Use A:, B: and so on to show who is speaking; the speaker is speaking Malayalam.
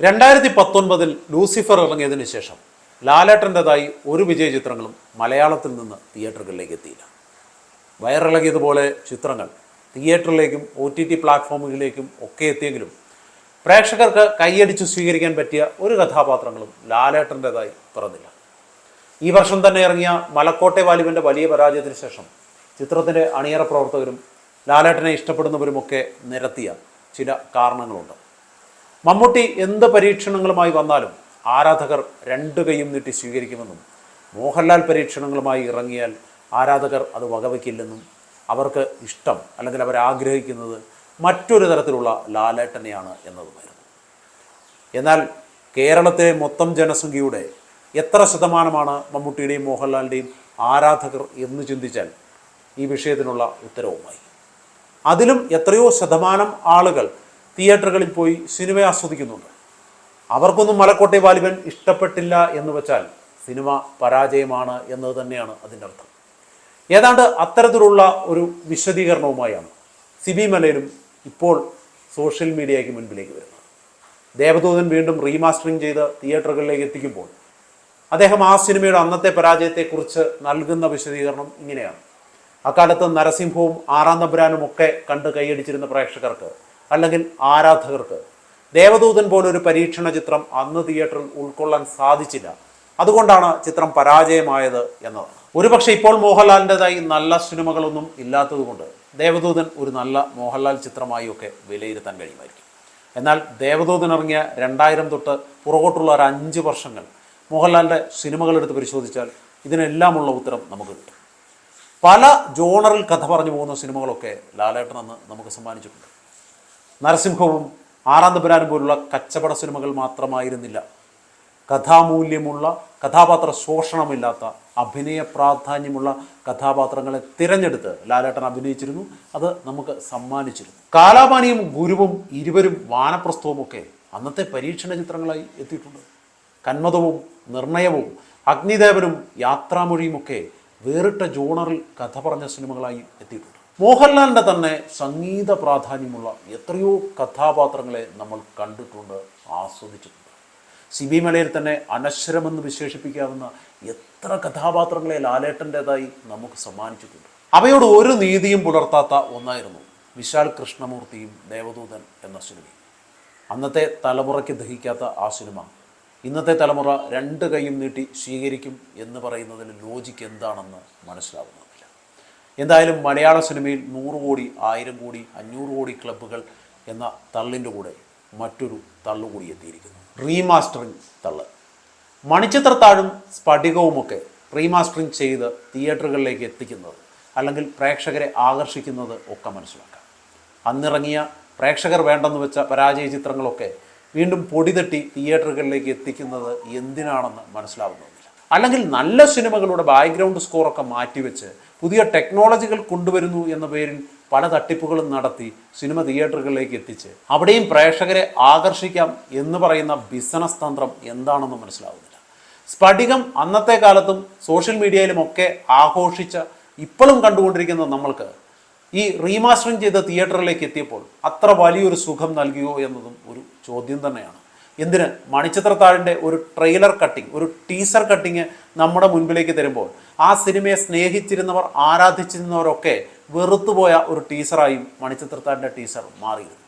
A: രണ്ടായിരത്തി പത്തൊൻപതിൽ ലൂസിഫർ ഇറങ്ങിയതിനു ശേഷം ലാലേട്ടന്റെതായി ഒരു വിജയ ചിത്രങ്ങളും മലയാളത്തിൽ നിന്ന് തിയേറ്ററുകളിലേക്ക് എത്തിയില്ല. വയറിളകിയതുപോലെ ചിത്രങ്ങൾ തിയേറ്ററിലേക്കും ഒ ടി ടി പ്ലാറ്റ്ഫോമുകളിലേക്കും ഒക്കെ എത്തിയെങ്കിലും പ്രേക്ഷകർക്ക് കൈയടിച്ച് സ്വീകരിക്കാൻ പറ്റിയ ഒരു കഥാപാത്രങ്ങളും ലാലേട്ടന്റെതായി പിറന്നില്ല. ഈ വർഷം തന്നെ ഇറങ്ങിയ മലക്കോട്ടെ വാലിബന്റെ വലിയ പരാജയത്തിന് ശേഷം ചിത്രത്തിന്റെ അണിയറ പ്രവർത്തകരും ലാലേട്ടനെ ഇഷ്ടപ്പെടുന്നവരുമൊക്കെ നിരത്തിയ ചില കാരണങ്ങളുണ്ട്. മമ്മൂട്ടി എന്ത് പരീക്ഷണങ്ങളുമായി വന്നാലും ആരാധകർ രണ്ടു കൈയും നീട്ടി സ്വീകരിക്കുമെന്നും മോഹൻലാൽ പരീക്ഷണങ്ങളുമായി ഇറങ്ങിയാൽ ആരാധകർ അത് വകവയ്ക്കില്ലെന്നും അവർക്ക് ഇഷ്ടം അല്ലെങ്കിൽ അവർ ആഗ്രഹിക്കുന്നത് മറ്റൊരു തരത്തിലുള്ള ലാലേട്ടനെയാണ് എന്നതുമായിരുന്നു. എന്നാൽ കേരളത്തിലെ മൊത്തം ജനസംഖ്യയുടെ എത്ര ശതമാനമാണ് മമ്മൂട്ടിയുടെയും മോഹൻലാലിന്റെയും ആരാധകർ എന്ന് ചിന്തിച്ചാൽ ഈ വിഷയത്തിനുള്ള ഉത്തരവുമായി. അതിലും എത്രയോ ശതമാനം ആളുകൾ തിയേറ്ററുകളിൽ പോയി സിനിമ ആസ്വദിക്കുന്നുണ്ട്. അവർക്കൊന്നും മലക്കോട്ടെ വാലിബൻ ഇഷ്ടപ്പെട്ടില്ല എന്ന് വെച്ചാൽ സിനിമ പരാജയമാണ് എന്നത് തന്നെയാണ് അതിന്റെ അർത്ഥം. ഏതാണ്ട് അത്തരത്തിലുള്ള ഒരു വിശദീകരണവുമായാണ് സിബി മലയിലും ഇപ്പോൾ സോഷ്യൽ മീഡിയയ്ക്ക് മുൻപിലേക്ക് വരുന്നത്. ദേവദൂതൻ വീണ്ടും റീമാസ്റ്ററിങ് ചെയ്ത് തിയേറ്ററുകളിലേക്ക് എത്തിക്കുമ്പോൾ അദ്ദേഹം ആ സിനിമയുടെ അന്നത്തെ പരാജയത്തെക്കുറിച്ച് നൽകുന്ന വിശദീകരണം ഇങ്ങനെയാണ്. അക്കാലത്ത് നരസിംഹവും ആറാം തമ്പുരാനും ഒക്കെ കണ്ട് കൈയടിച്ചിരുന്ന പ്രേക്ഷകർക്ക് അല്ലെങ്കിൽ ആരാധകർക്ക്. ദേവദൂതൻ പോലൊരു പരീക്ഷണ ചിത്രം അന്ന് തിയേറ്ററിൽ ഉൾക്കൊള്ളാൻ സാധിച്ചില്ല. അതുകൊണ്ടാണ് ചിത്രം പരാജയമായത് എന്നത്. ഒരുപക്ഷെ ഇപ്പോൾ മോഹൻലാലിന്റെതായി നല്ല സിനിമകളൊന്നും ഇല്ലാത്തതുകൊണ്ട് ദേവദൂതൻ ഒരു നല്ല മോഹൻലാൽ ചിത്രമായി ഒക്കെ വിലയിരുത്താൻ കഴിയുമായിരിക്കും. എന്നാൽ ദേവദൂതൻ ഇറങ്ങിയ രണ്ടായിരം തൊട്ട് പുറകോട്ടുള്ള ഒരു അഞ്ച് വർഷങ്ങൾ മോഹൻലാലിന്റെ സിനിമകൾ എടുത്ത് പരിശോധിച്ചാൽ ഇതിനെല്ലാമുള്ള ഉത്തരം നമുക്ക് കിട്ടും. പല ജോണറിൽ കഥ പറഞ്ഞു പോകുന്ന സിനിമകളൊക്കെ ലാലേട്ടൻ അന്ന് നമുക്ക് സമ്മാനിച്ചിട്ടുണ്ട്. നരസിംഹവും ആറാം പോലുള്ള കച്ചവട സിനിമകൾ മാത്രമായിരുന്നില്ല. കഥാമൂല്യമുള്ള കഥാപാത്ര ശോഷണമില്ലാത്ത അഭിനയ പ്രാധാന്യമുള്ള കഥാപാത്രങ്ങളെ തിരഞ്ഞെടുത്ത് ലാലേട്ടൻ അഭിനയിച്ചിരുന്നു. അത് നമുക്ക് സമ്മാനിച്ചിരുന്നു. കാലാപാനിയും ഗുരുവും ഇരുവരും വാനപ്രസ്ഥവും ഒക്കെ അന്നത്തെ പരീക്ഷണ ചിത്രങ്ങളായി എത്തിയിട്ടുണ്ട്. കന്മതവും നിർണയവും അഗ്നിദേവനും യാത്രാമൊഴിയുമൊക്കെ വേറിട്ട ജോണറിൽ കഥ പറഞ്ഞ സിനിമകളായി എത്തിയിട്ടുണ്ട്. മോഹൻലാലിന്റെ തന്നെ സംഗീത പ്രാധാന്യമുള്ള എത്രയോ കഥാപാത്രങ്ങളെ നമ്മൾ കണ്ടിട്ടുണ്ട് ആസ്വദിച്ചിട്ടുണ്ട്. സി ബി മലയിൽ തന്നെ അനശ്വരമെന്ന് വിശേഷിപ്പിക്കാവുന്ന എത്ര കഥാപാത്രങ്ങളെ ലാലേട്ടന്റെതായി നമുക്ക് സമ്മാനിച്ചിട്ടുണ്ട്. അവയോട് ഒരു നീതിയും പുലർത്താത്ത ഒന്നായിരുന്നു വിശാൽ കൃഷ്ണമൂർത്തിയും ദേവദൂതൻ എന്ന സിനിമ. അന്നത്തെ തലമുറയ്ക്ക് ദഹിക്കാത്ത ആ സിനിമ. ഇന്നത്തെ തലമുറ രണ്ട് കൈയും നീട്ടി സ്വീകരിക്കും എന്ന് പറയുന്നതിൽ ലോജിക്ക് എന്താണെന്ന് മനസ്സിലാവുന്നതില്ല എന്തായാലും മലയാള സിനിമയിൽ നൂറ് കോടി ആയിരം കോടി അഞ്ഞൂറ് കോടി ക്ലബ്ബുകൾ എന്ന തള്ളിന്റെ കൂടെ മറ്റൊരു തള്ളുകൂടി എത്തിയിരിക്കുന്നു. റീമാസ്റ്ററിങ് തള്ള്. മണിച്ചിത്രത്താഴും സ്ഫടികവുമൊക്കെ റീമാസ്റ്ററിങ് ചെയ്ത് തിയേറ്ററുകളിലേക്ക് എത്തിക്കുന്നത് അല്ലെങ്കിൽ പ്രേക്ഷകരെ ആകർഷിക്കുന്നത് ഒക്കെ മനസ്സിലാക്കാം. അന്നിറങ്ങിയ പ്രേക്ഷകർ വേണ്ടെന്ന് വെച്ച പരാജയ ചിത്രങ്ങളൊക്കെ വീണ്ടും പൊടിതട്ടി തിയേറ്ററുകളിലേക്ക് എത്തിക്കുന്നത് എന്തിനാണെന്ന് മനസ്സിലാവുന്നില്ല അല്ലെങ്കിൽ നല്ല സിനിമകളുടെ ബാക്ക്ഗ്രൗണ്ട് സ്കോറൊക്കെ മാറ്റിവെച്ച് പുതിയ ടെക്നോളജികൾ കൊണ്ടുവരുന്നു എന്ന പേരിൽ പല തട്ടിപ്പുകളും നടത്തി സിനിമ തിയേറ്ററുകളിലേക്ക് എത്തിച്ച് അവിടെയും പ്രേക്ഷകരെ ആകർഷിക്കാം എന്ന് പറയുന്ന ബിസിനസ് തന്ത്രം എന്താണെന്ന് മനസ്സിലാവുന്നില്ല. സ്ഫടികം അന്നത്തെ കാലത്തും സോഷ്യൽ മീഡിയയിലുമൊക്കെ ആഘോഷിച്ച ഇപ്പോഴും കണ്ടുകൊണ്ടിരിക്കുന്ന നമ്മൾക്ക് ഈ റീമാസ്റ്ററിങ് ചെയ്ത തിയേറ്ററിലേക്ക് എത്തിയപ്പോൾ അത്ര വലിയൊരു സുഖം നൽകിയോ എന്നതും ഒരു ചോദ്യം തന്നെയാണ്. എന്തിന്? മണിച്ചിത്രത്താഴിന്റെ ഒരു ട്രെയിലർ കട്ടിങ് ഒരു ടീസർ കട്ടിങ് നമ്മുടെ മുൻപിലേക്ക് തരുമ്പോൾ ആ സിനിമയെ സ്നേഹിച്ചിരുന്നവർ ആരാധിച്ചിരുന്നവരൊക്കെ വെറുത്തുപോയ ഒരു ടീസറായും മണിച്ചിത്രത്താഴിന്റെ ടീസർ മാറിയിരുന്നു.